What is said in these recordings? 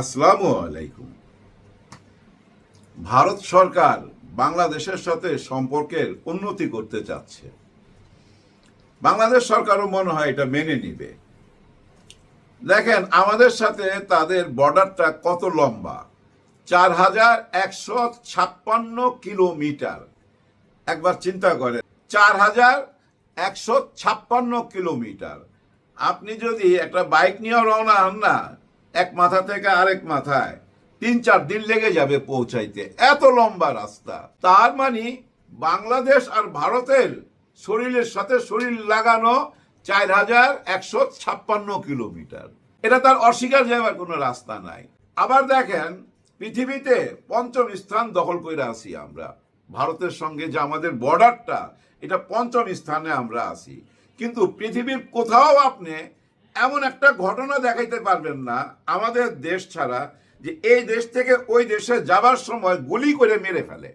আসসালামু আলাইকুম। ভারত সরকার বাংলাদেশের সাথে সম্পর্কের উন্নতি করতে চাচ্ছে। বাংলাদেশ সরকারও মনে হয় এটা মেনে নিবে। দেখেন, আমাদের সাথে তাদের বর্ডারটা কত লম্বা? চার হাজার একশো ছাপ্পান্ন কিলোমিটার। একবার চিন্তা করেন, চার হাজার একশো ছাপ্পান্ন কিলোমিটার। আপনি যদি একটা বাইক নিয়ে রওনা হন না এক মাথা থেকে আরেক মাথায় তিন চার দিন লেগে যাবে পৌঁছাইতে। এত লম্বা রাস্তা। তার মানে বাংলাদেশ আর ভারতের শরীরের সাথে শরীর লাগানো চার হাজার একশো ছাপ্পান্ন কিলোমিটার। এটা তার অস্বীকার যাবার কোনো রাস্তা নাই। আবার দেখেন, পৃথিবীতে পঞ্চম স্থান দখল করে আসি আমরা। ভারতের সঙ্গে যে আমাদের বর্ডারটা এটা পঞ্চম স্থানে আমরা আসি কিন্তু পৃথিবীর কোথাও আপনি এমন একটা ঘটনা দেখাইতে পারবেন না আমাদের দেশ ছাড়া যে এই দেশ থেকে ওই দেশে যাবার সময় গুলি করে মেরে ফেলে।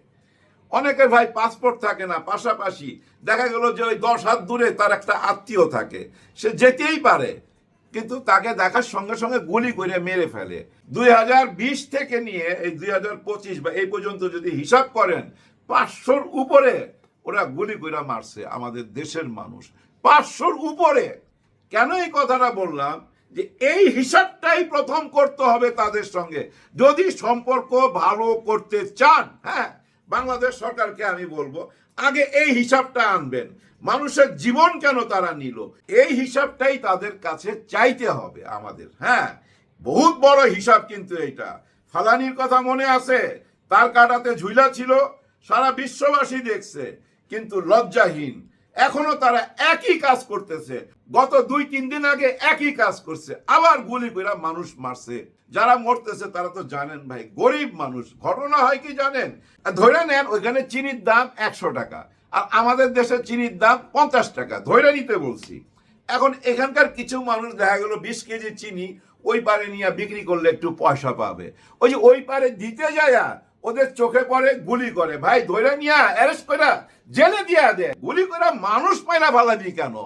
অনেকের ভাই পাসপোর্ট থাকে না, পাশাপাশি দেখা গেল যে ওই দশ হাত দূরে তার একটা আত্মীয় থাকে। সে যেতেই পারে, কিন্তু তাকে দেখার সঙ্গে সঙ্গে গুলি করে মেরে ফেলে। দুই হাজার বিশ থেকে নিয়ে এই দুই হাজার পঁচিশ বা এই পর্যন্ত যদি হিসাব করেন, পাঁচশোর উপরে ওরা গুলি করে মারছে আমাদের দেশের মানুষ। পাঁচশোর উপরে। কেন এই কথাটা বললাম? যে এই হিসাবটাই প্রথম করতে হবে তাদের সঙ্গে। যদি সম্পর্ক ভালো করতে চান হ্যাঁ বাংলাদেশ সরকারকে আমি বলব, আগে এই হিসাবটা আনবেন। মানুষের জীবন কেন তারা নিল? এই হিসাবটাই তাদের কাছে চাইতে হবে আমাদের হ্যাঁ। বহুত বড় হিসাব কিন্তু এটা ফালানির কথা মনে আছে? তার কাটাতে ঝুইলা ছিল, সারা বিশ্ববাসী দেখছে। কিন্তু লজ্জাহীন। এখনও তারা একই কাজ করতেছে। গত দুই, তিন দিন আগে একই কাজ করছে। আবার গুলি করে মানুষ মারছে। যারা মরতেছে তারা তো জানেন ভাই, গরিব মানুষ। ঘটনা হয় কি জানেন? ধরে নেন ওইখানে চিনির দাম একশো টাকা আর আমাদের দেশে চিনির দাম পঞ্চাশ টাকা। ধরে নিতে বলছি। এখন এখানকার কিছু মানুষ দেখা গেল বিশ কেজি চিনি ওই পারে নিয়ে বিক্রি করলে একটু পয়সা পাবে। ওই যে ওই পারে দিতে যায় ওদের চোখে পড়ে গুলি করে। ভাই, ধরে নিয়া অ্যারেস্ট করে, জেলে দিয়া দে। গুলি করে মানুষ পায়না ভালাবি কেন?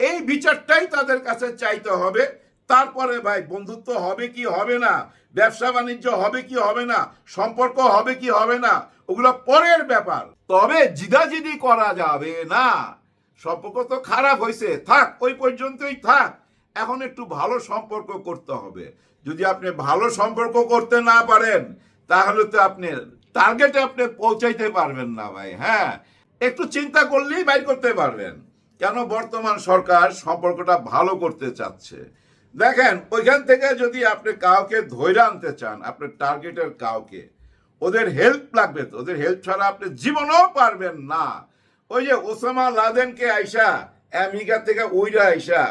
এই বিচারটাই তাদের কাছে চাইতে হবে। তারপরে ভাই, বন্ধুত্ব হবে কি হবে না? ব্যবসা বাণিজ্য হবে কি হবে না? সম্পর্ক হবে কি হবে না? ওগুলো পরের ব্যাপার। তবে জিদাজিদি করা যাবে না। সম্পর্ক তো খারাপ হয়েছে থাক, ওই পর্যন্তই থাক। এখন একটু ভালো সম্পর্ক করতে হবে। যদি আপনি ভালো সম্পর্ক করতে না পারেন তাহলে তো আপনি টার্গেটে আপনি পৌঁছাইতে পারবেন না ভাই হ্যাঁ? একটু চিন্তা করলেই বাইর করতে পারবেন। কেন বর্তমান সরকার সম্পর্কটা ভালো করতে চাচ্ছে? দেখেন, ওইখান থেকে যদি আপনি কাউকে ধৈর্য আনতে চান, আপনার টার্গেটের কাউকে, ওদের হেল্প লাগবে তো। ওদের হেল্প ছাড়া আপনি জীবনেও পারবেন না। ওই যে ওসামা লাদেনকে আইসা, আমেরিকা থেকে উইরা আইসা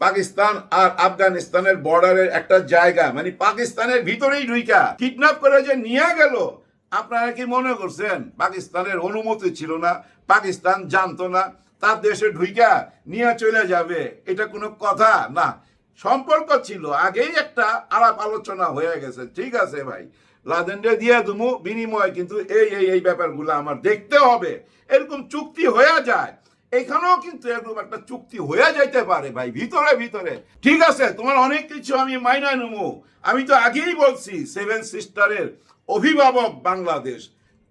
পাকিস্তান আর আফগানিস্তানের বর্ডারের একটা জায়গা। মানে পাকিস্তানের ভিতরেই ঢুইকা। কিডন্যাপ করে যে নিয়ে গেল, আপনারা কি মনে করছেন? পাকিস্তানের অনুমতি ছিল না, পাকিস্তান জানতো না, তার দেশে ঢুইকা, নিয়ে চলে যাবে, এটা কোনো কথা? না। সম্পর্ক ছিল, আগেই একটা আলাপ আলোচনা হয়ে গেছে। ঠিক আছে ভাই, লাদেনরে দিয়ে দুমু বিনিময়, কিন্তু এই এই এই ব্যাপারগুলো আমার দেখতে হবে। এরকম চুক্তি হয়ে যায় এখানেও কিন্তু এরকম একটা চুক্তি হয়ে যাইতে পারে ভাই, ভিতরে ভিতরে। ঠিক আছে, তোমার অনেক কিছু আমি মাইনা নেব। আমি তো আগেই বলছি সেভেন সিস্টারের অভিভাবক বাংলাদেশ,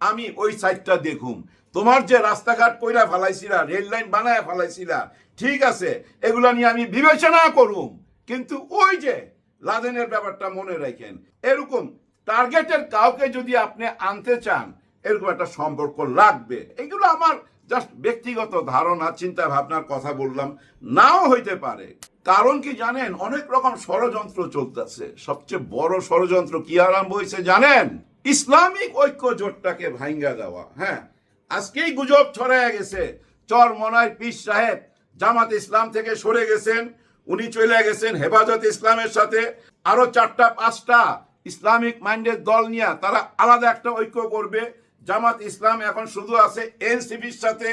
আমি ওই সাইডটা দেখুম। তোমার যে রাস্তাঘাট কইরা ফেলাইছিলা রেল লাইন বানায় ফেলাইছিলা, ঠিক আছে, এগুলো নিয়ে আমি বিবেচনা করুম। কিন্তু ওই যে লাদেনের ব্যাপারটা মনে রাখেন, এরকম টার্গেটের কাউকে যদি আপনি আনতে চান, এরকম একটা সম্পর্ক লাগবে। এগুলো আমার জাস্ট ব্যক্তিগত ধারণা, চিন্তা ভাবনার কথা বললাম। নাও হইতে পারে। কারণ কি জানেন? অনেক রকম ষড়যন্ত্র চলতেছে। সবচেয়ে বড় ষড়যন্ত্র কি আরম্ভ হয়েছে জানেন? ইসলামিক ঐক্য জোটটাকে ভাঙ্গা দেওয়া। হ্যাঁ আজকেই গুজব ছড়ায় গেছে। চর মনায় পীর সাহেব জামাত ইসলাম থেকে সরে গেছেন। উনি চলে গেছেন হেফাজত ইসলামের সাথে। আরও চারটা, পাঁচটা ইসলামিক মাইন্ডের দল নিয়ে তারা আলাদা একটা ঐক্য করবে। জামাত ইসলাম এখন শুধু আছে এনসিপির সাথে।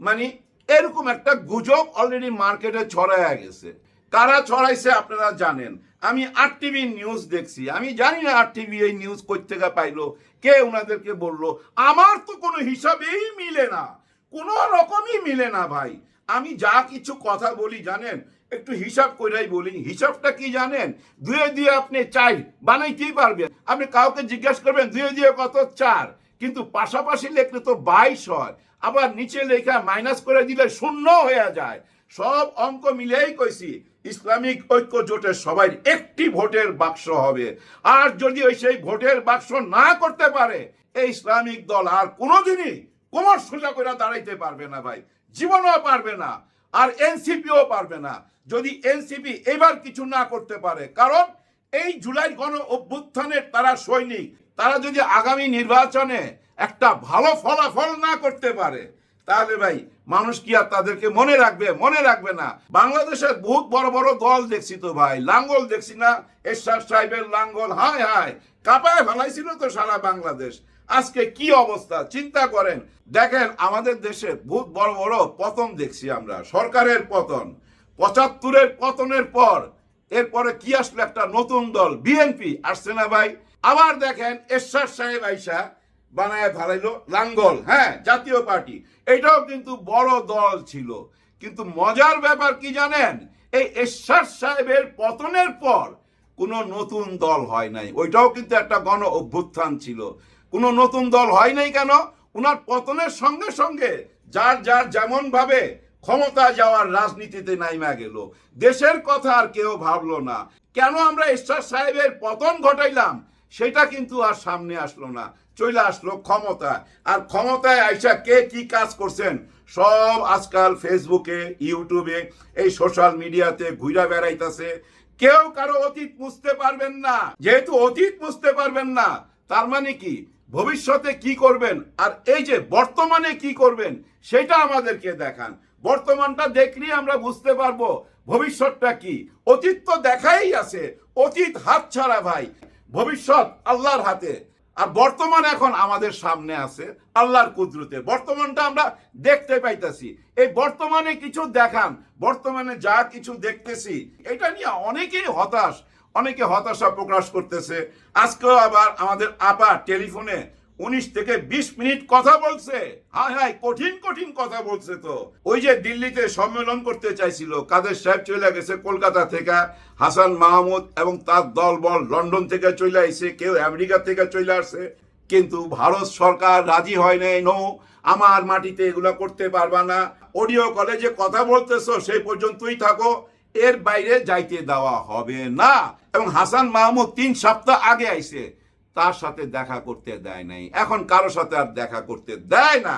মানে এরকম একটা গুজব অলরেডি মার্কেটে ছড়ায় গেছে। কারা ছড়াইছে আপনারা জানেন। আমি আর টিভি নিউজ দেখছি। আমি জানি না আর টিভি এই নিউজ থেকে পাইলো, কে ওনাদেরকে বলল। আমার তো কোনো হিসাবেই মিলে না। কোনো রকমই মিলে না ভাই। আমি যা কিছু কথা বলি, জানেন? একটু হিসাব কইরাই বলি। হিসাবটা কি জানেন? দুয়ে দিয়ে আপনি চাই বানাইতেই পারবেন। আপনি কাউকে জিজ্ঞেস করবেন, দুয়ে দিয়ে কত? চার। কিন্তু পাশাপাশি লিখলে তো বাইশ হয়। আবার নিচে লেখা মাইনাস করে দিলে শূন্য হয়ে যায়। সব অঙ্ক মিলেই কইছি, ইসলামিক ঐক্য জোটের সবাই একটি ভোটের বাক্স হবে। আর যদি ওই সেই ভোটের বাক্স না করতে পারে, এই ইসলামিক দল আর কোনোদিনই কোমর সোজা করে দাঁড়াইতে পারবে না ভাই। জীবনও পারবে না, আর এনসিপিও পারবে না। যদি এনসিপি এবার কিছু না করতে পারে, কারণ এই জুলাই গণ অভ্যুত্থানের তারা সৈনিক তারা যদি আগামী নির্বাচনে একটা ভালো ফলাফল না করতে পারে, তাহলে ভাই মানুষ কি আর তাদেরকে মনে রাখবে? মনে রাখবে না। বাংলাদেশের বহুত বড় বড় দল দেখছি তো ভাই। লাঙ্গল দেখছি না? এরশাদ সাহেবের লাঙ্গল, হায় হায়। কাপায় ফেলাইছিল তো সারা বাংলাদেশ। আজকে কি অবস্থা? চিন্তা করেন। দেখেন, আমাদের দেশে বহুত বড় বড় পতন দেখছি আমরা। সরকারের পতন। পঁচাত্তরের পতনের পর এরপরে কি আসলো একটা নতুন দল? বিএনপি। আসছে না ভাই? আবার দেখেন এরশাদ সাহেব আইসা বানায় ভালাইলো লাঙ্গল হ্যাঁ জাতীয় পার্টি। এটাও কিন্তু বড় দল ছিল। কিন্তু মজার ব্যাপার কি জানেন? এই এরশাদ সাহেবের পতনের পর কোনো নতুন দল হয় নাই। ওইটাও কিন্তু একটা গণ অভ্যুত্থান ছিল। কোনো নতুন দল হয় নাই কেন? উনার পতনের সঙ্গে সঙ্গে যার যার যেমন ভাবে ক্ষমতা যাওয়ার রাজনীতিতে নাইমা গেল। দেশের কথা আর কেউ ভাবলো না। কেন আমরা এরশাদ সাহেবের পতন ঘটাইলাম? সেটা কিন্তু আর সামনে আসলো না। চলে আসলো ক্ষমতা আর ক্ষমতায় আইসা কে কি কাজ করছেন? সব আজকাল ফেসবুকে, ইউটিউবে, এই সোশ্যাল মিডিয়াতে ঘুরা বেড়াইতেছে। কেউ কারও অতীত বুঝতে পারবেন না। যেহেতু অতীত বুঝতে পারবেন না, তার মানে কি? ভবিষ্যতে কি করবেন? আর এই যে বর্তমানে কি করবেন, সেটা আমাদেরকে দেখান। বর্তমানটা দেখলেই আমরা বুঝতে পারব ভবিষ্যৎটা কি। অতীত তো দেখাই আছে। অতীত হাত ছাড়া ভাই। ভবিষ্যৎ আল্লাহর হাতে। আর বর্তমান এখন আমাদের সামনে আছে আল্লাহর কুদরতে। বর্তমানটা আমরা দেখতে পাইতেছি। এই বর্তমানে কিছু দেখান, বর্তমানে যা কিছু দেখতেছি, এটা নিয়ে অনেকেই হতাশ, অনেকে হতাশা প্রকাশ করতেছে। আজকেও আবার আমাদের আপা টেলিফোনে উনিশ থেকে বিশ মিনিট কথা বলছে। হায় হায়, কঠিন কঠিন কথা বলছে তো। ওই যে দিল্লিতে সম্মেলন করতে চাইছিল, কাদের সাহেব চলে গেছে কলকাতা থেকে, হাসান মাহমুদ এবং তার দলবল লন্ডন থেকে চলে আইছে, কেউ আমেরিকা থেকে চলে আসছে। কিন্তু ভারত সরকার রাজি হয় নাই, নো, আমার মাটিতে এগুলো করতে পারবা না। অডিও কলেজে কথা বলতেছো, সেই পর্যন্তই থাকো। এর বাইরে যাইতে দেওয়া হবে না। এবং হাসান মাহমুদ তিন সপ্তাহ আগে আইছে। তার সাথে দেখা করতে দেয় নাই। এখন কারও সাথে আর দেখা করতে দেয় না।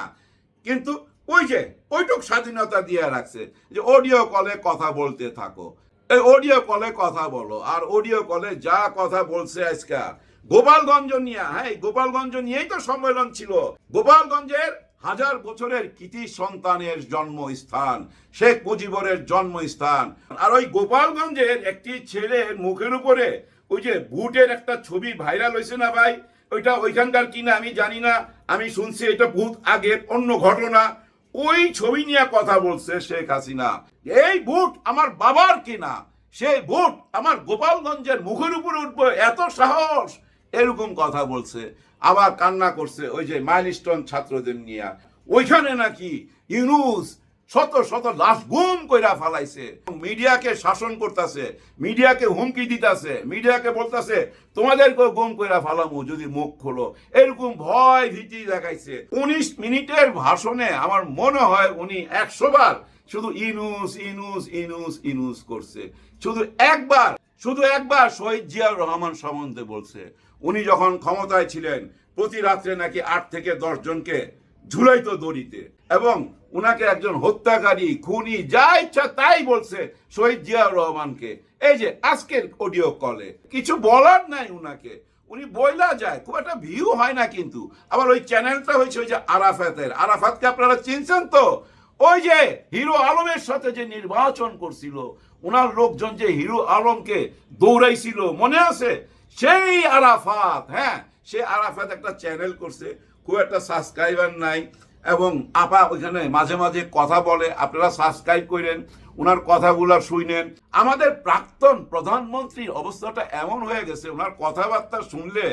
কিন্তু ওই যে, ওইটুক স্বাধীনতা দিয়ে রাখছে যে অডিও কলে কথা বলতে থাকো। এই অডিও কলে কথা বলো, আর অডিও কলে যা কথা বলছে আজকে। গোপালগঞ্জ নিয়ে হ্যাঁ গোপালগঞ্জ নিয়েই তো সম্মেলন ছিল। গোপালগঞ্জের হাজার বছরের কৃতি সন্তানের জন্মস্থান, শেখ মুজিবরের জন্মস্থান। আর ওই গোপালগঞ্জের একটি ছেলের মুখের উপরে ওই যে বুটের একটা ছবি ভাইরাল হয়েছে না ভাই? ওইটা ওইখানকার কিনা আমি জানি না। আমি শুনছি এটা বহুত আগের অন্য ঘটনা। ওই ছবি নিয়ে কথা বলছে শেখ হাসিনা। এই বুট আমার বাবার কিনা সেই বুট আমার গোপালগঞ্জের মুখের উপরে উঠবো, এত সাহস। এরকম কথা বলছে। আবার কান্না করছে ওই যে মাইলস্টোন ছাত্রদের নিয়ে। ওইখানে নাকি ইউনুস শত শত লাশ গুম কইরা ফালাইছে। মিডিয়াকে শাসন করতেছে, মিডিয়াকে হুমকি দিতাছে, মিডিয়াকে বলতাছে, তোমাদেরকেও গুম কইরা ফালামু যদি মুখ খোলো। এরকম ভয় ভীতি দেখাইছে। উনিশ মিনিটের ভাষণে আমার মনে হয় উনি একশো বার শুধু ইনুস ইনুস ইনুস ইনুস করছে। শুধু একবার শুধু একবার শহীদ জিয়াউর রহমান সম্বন্ধে বলছে। উনি যখন ক্ষমতায় ছিলেন, প্রতি রাত্রে নাকি আট থেকে দশ জনকে ঝুলাইতো দড়িতে। এবং উনাকে একজন হত্যাকারী, খুনি, যা ইচ্ছা তাই বলছে শহীদ জিয়াউর রহমানকে। এই যে আজকের অডিও কলে কিছু বলার নাই উনাকে। উনি বইলা যায়, খুব একটা ভিউ হয় না কিন্তু। আবার ওই চ্যানেলটা হয়েছে ওই যে আরাফাতের। আরাফাতকে আপনারা চিনছেন তো? ওই যে হিরো আলমের সাথে যে নির্বাচন করছিল ওনার লোকজন যে হিরো আলমকে দৌড়াইছিল, মনে আছে? সেই আরাফাত হ্যাঁ সে আরাফাত একটা চ্যানেল করছে। খুব একটা সাবস্ক্রাইবার নাই এবং আপা ওইখানে মাঝে মাঝে কথা বলে, আপনারা সাবস্ক্রাইব করেন ওনার কথাগুলো শুনেন। আমাদের প্রাক্তন প্রধানমন্ত্রীর অবস্থাটা এমন হয়ে গেছে ওনার কথাবার্তা শুনলে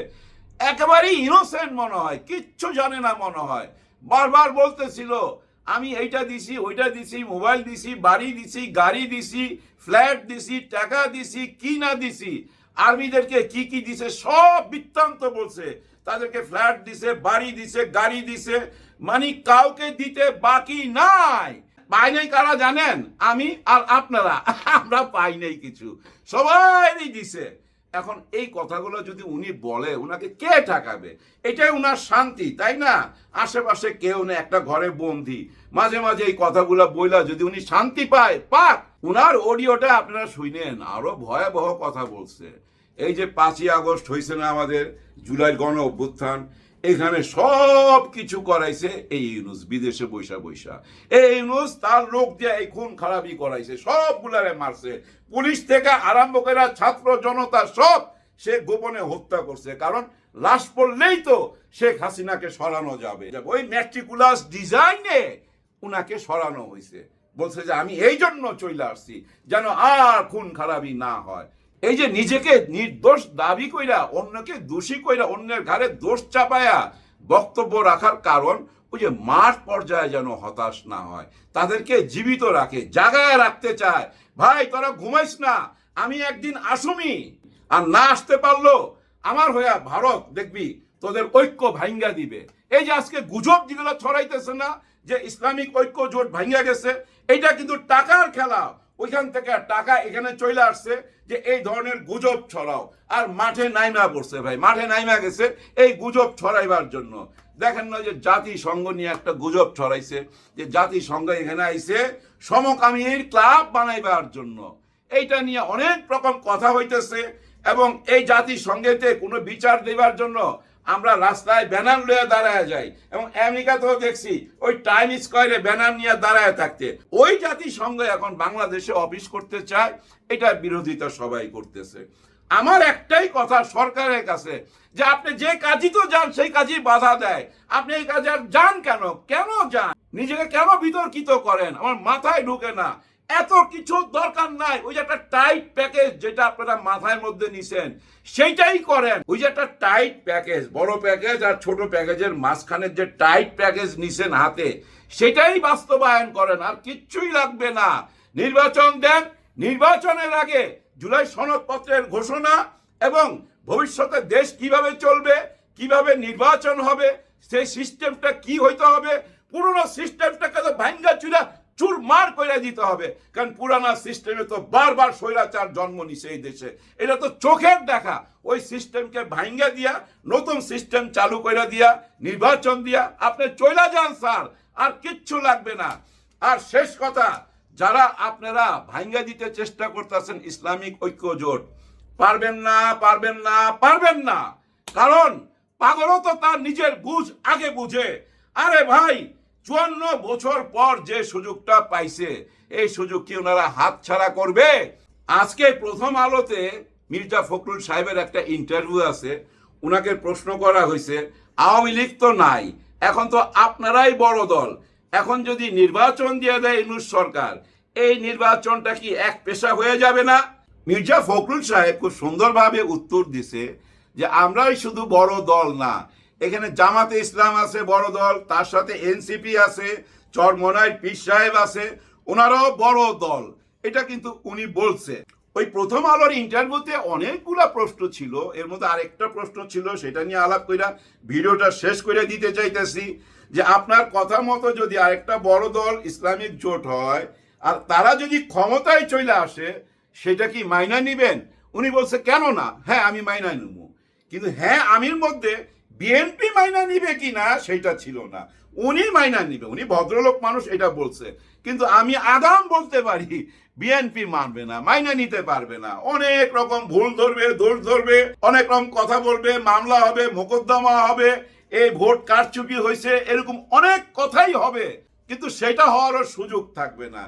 একেবারেই ইনোসেন্ট মনে হয়, কিচ্ছু জানে না মনে হয়। বারবার বলতেছিল, আমি এইটা দিছি, ওইটা দিছি মোবাইল দিছি, বাড়ি দিছি, গাড়ি দিছি ফ্ল্যাট দিছি, টাকা দিছি কি না দিছি, আর্মিদেরকে কি কি দিছে, সব বৃত্তান্ত বলছে। তাদেরকে ফ্ল্যাট দিছে, বাড়ি দিছে, গাড়ি দিছে মানে কাউকে দিতে বাকি নাই। পাই নাই কারা জানেন? আমি আর আপনারা। আমরা পাই নাই কিছু। সবাই দিছে। এখন এই কথাগুলো যদি উনি বলে, উনাকে কে ঠাকাবে? এটাই উনার শান্তি, তাই না? আশেপাশে কেউ নেই, একটা ঘরে বন্দি। মাঝে মাঝে এই কথাগুলো বইলা যদি উনি শান্তি পায়, পাক, উনার অডিওটা আপনারা শুনেন। আরও ভয়াবহ কথা বলছে। এই যে পাঁচই আগস্ট হয়েছে না আমাদের জুলাই গণ অভ্যুত্থান, এখানে সব কিছু করাইছে এই ইউনুস, বিদেশে বৈশা বৈশা এই ইউনুস তার লোক দিয়ে এই খুন খারাপি করাইছে, সবগুলারে মারছে। পুলিশ থেকে আরম্ভ করে ছাত্র জনতা সব সে গোপনে হত্যা করছে, কারণ লাশ পড়লেই তো শেখ হাসিনাকে সরানো যাবে। ওই ম্যাট্রিকুলাস ডিজাইনে উনাকে সরানো হয়েছে। বলছে যে আমি এই জন্য চলে আসছি, যেন আর খুন খারাপি না হয়। এই যে নিজেকে নির্দোষ দাবি কইরা, অন্যকে দোষী কইরা, অন্যের ঘাড়ে দোষ চাপায়া বক্তব্য রাখার কারণ ওই যে মাঠ পর্যায়ে যেন হতাশ না হয়। তাদেরকে জীবিত রাখে, জাগায় রাখতে চায়। ভাই, তোরা ঘুমাইস না, আমি একদিন আসুমি। আর না আসতে পারল, আমার হইয়া ভারত, দেখবি, তোদের ঐক্য ভাঙ্গা দিবে। এই যে আজকে গুজব যেগুলো ছড়াইতেছে না, যে ইসলামিক ঐক্য জোট ভাঙ্গা গেছে এটা কিন্তু টাকার খেলা। ওইখান থেকে টাকা এখানে চলে আসছে যে এই ধরনের গুজব ছড়াও। আর মাঠে নাইমা পড়ছে ভাই, মাঠে নাইমা গেছে এই গুজব ছড়াইবার জন্য। দেখেন না যে জাতিসংঘ নিয়ে একটা গুজব ছড়াইছে, যে জাতিসংঘ এখানে আইছে সমকামীর ক্লাব বানাইবার জন্য। এইটা নিয়ে অনেক রকম কথা হইতেছে এবং এই জাতিসংঘেতে কোনো বিচার দেবার জন্য আমরা রাস্তায় ব্যানার লয়ে দাঁড়ায় যাই এবং আমেরিকাতেও দেখছি ওই টাইম স্কোয়ারে ব্যানার নিয়ে দাঁড়ায় থাকতে। ওই জাতিসংঘ এখন বাংলাদেশে অফিস করতে চায় এটার বিরোধিতা সবাই করতেছে। আমার একটাই কথা সরকারের কাছে, যে আপনি যে কাজই তো যান, সেই কাজই বাধা দেয়। আপনি এই কাজে আর যান কেন? কেন যান? নিজেকে কেন বিতর্কিত করেন? আমার মাথায় ঢুকে না। এত কিছু দরকার নাই। ওই যে একটা টাইট প্যাকেজ যেটা আপনারা মাথায় মধ্যে নিছেন, সেইটাই করেন। ওই যে একটা টাইট প্যাকেজ বড় প্যাকেজ আর ছোট প্যাকেজের মাঝখানের যে টাইট প্যাকেজ নিছেন হাতে, সেটাই বাস্তবায়ন করেন। আর কিচ্ছুই লাগবে না। নির্বাচন দেন, নির্বাচনের আগে জুলাই সনদপত্রের ঘোষণা এবং ভবিষ্যতে দেশ কীভাবে চলবে, কীভাবে নির্বাচন হবে, সেই সিস্টেমটা কি হইতে হবে, পুরনো সিস্টেমটাকে তো ভাঙ্গা চুরা চুরমার করে দিতে হবে। কারণ পুরানা সিস্টেমে তো বারবার স্বৈরাচার জন্ম নিছে এই দেশে। এটা তো চোখের দেখা। ওই সিস্টেমকে ভাঙ্গা দিয়া, নতুন সিস্টেম চালু করে দিয়া, নির্বাচন দিয়া আপনি চলে যান, স্যার। আর কিচ্ছু লাগবে না। আর শেষ কথা, যারা আপনারা ভাঙ্গা দিতে চেষ্টা করতেছেন ইসলামিক ঐক্য জোট, পারবেন না পারবেন না পারবেন না। কারণ পাগলও তো তার নিজের বুঝ আগে বুঝে। আরে ভাই চুয়ান্ন বছর পর যে সুযোগটা পাইছে, এই সুযোগ কি ওনারা হাত ছাড়া করবে? আজকে প্রথম আলোতে মির্জা ফখরুল সাহেবের একটা ইন্টারভিউ আছে। ওনাকে প্রশ্ন করা হয়েছে, আওয়ামী লীগ তো নাই, এখন তো আপনারাই বড় দল। এখন যদি নির্বাচন দিয়ে দেয় ইনুস সরকার, এই নির্বাচনটা কি এক পেশা হয়ে যাবে না? মির্জা ফখরুল সাহেব খুব সুন্দরভাবে উত্তর দিছে যে, আমরাই শুধু বড় দল না এখানে জামাতে ইসলাম আছে, বড় দল, তার সাথে এনসিপি আছে, চরমনায় পীর সাহেব আছে, ওনারাও বড় দল। এটা কিন্তু উনি বলছে। ওই প্রথম আলোর ইন্টারভিউতে অনেকগুলা প্রশ্ন ছিল, এর মধ্যে আরেকটা প্রশ্ন ছিল, সেটা নিয়ে আলাপ কইরা ভিডিওটা শেষ করে দিতে চাইতেছি যে আপনার কথা মতো যদি আরেকটা বড় দল ইসলামিক জোট হয়, আর তারা যদি ক্ষমতায় চলে আসে, সেটা কি মাইনা নিবেন? উনি বলছে, কেন না? হ্যাঁ আমি মাইনা নেব কিন্তু হ্যাঁ আমির মধ্যে বিএনপি মাইনা নিবে কি না সেটা ছিল না। উনি মাইনা নিবে, উনি ভদ্রলোক মানুষ এটা বলছে। কিন্তু আমি আগাম বলতে পারি বিএনপি মানবে না, মাইনা নিতে পারবে না। অনেক রকম ভুল ধরবে, দোষ ধরবে, অনেক রকম কথা বলবে, মামলা হবে, মোকদ্দমা হবে, এই ভোট কারচুপি হয়েছে, এরকম অনেক কথাই হবে। কিন্তু সেটা হওয়ারও সুযোগ থাকবে না।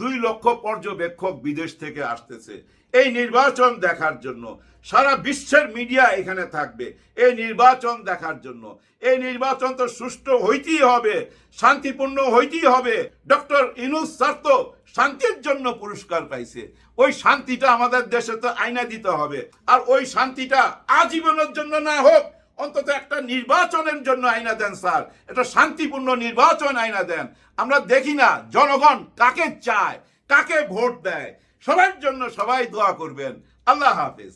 দুই লক্ষ পর্যবেক্ষক বিদেশ থেকে আসতেছে। এই নির্বাচন দেখার জন্য সারা বিশ্বের মিডিয়া এখানে থাকবে। এই নির্বাচন দেখার জন্য। এই নির্বাচন তো সুষ্ঠু হইতেই হবে, শান্তিপূর্ণ হইতেই হবে। ডক্টর ইনুস স্যার তো শান্তির জন্য পুরস্কার পাইছে। ওই শান্তিটা আমাদের দেশে তো আইনা দিতে হবে। আর ওই শান্তিটা আজীবনের জন্য না হোক, অন্তত একটা নির্বাচনের জন্য আইনা দেন স্যার। এটা শান্তিপূর্ণ নির্বাচন আইনা দেন। আমরা দেখি না জনগণ কাকে চায়, কাকে ভোট দেয়। সবার জন্য সবাই দোয়া করবেন। আল্লাহ হাফিজ।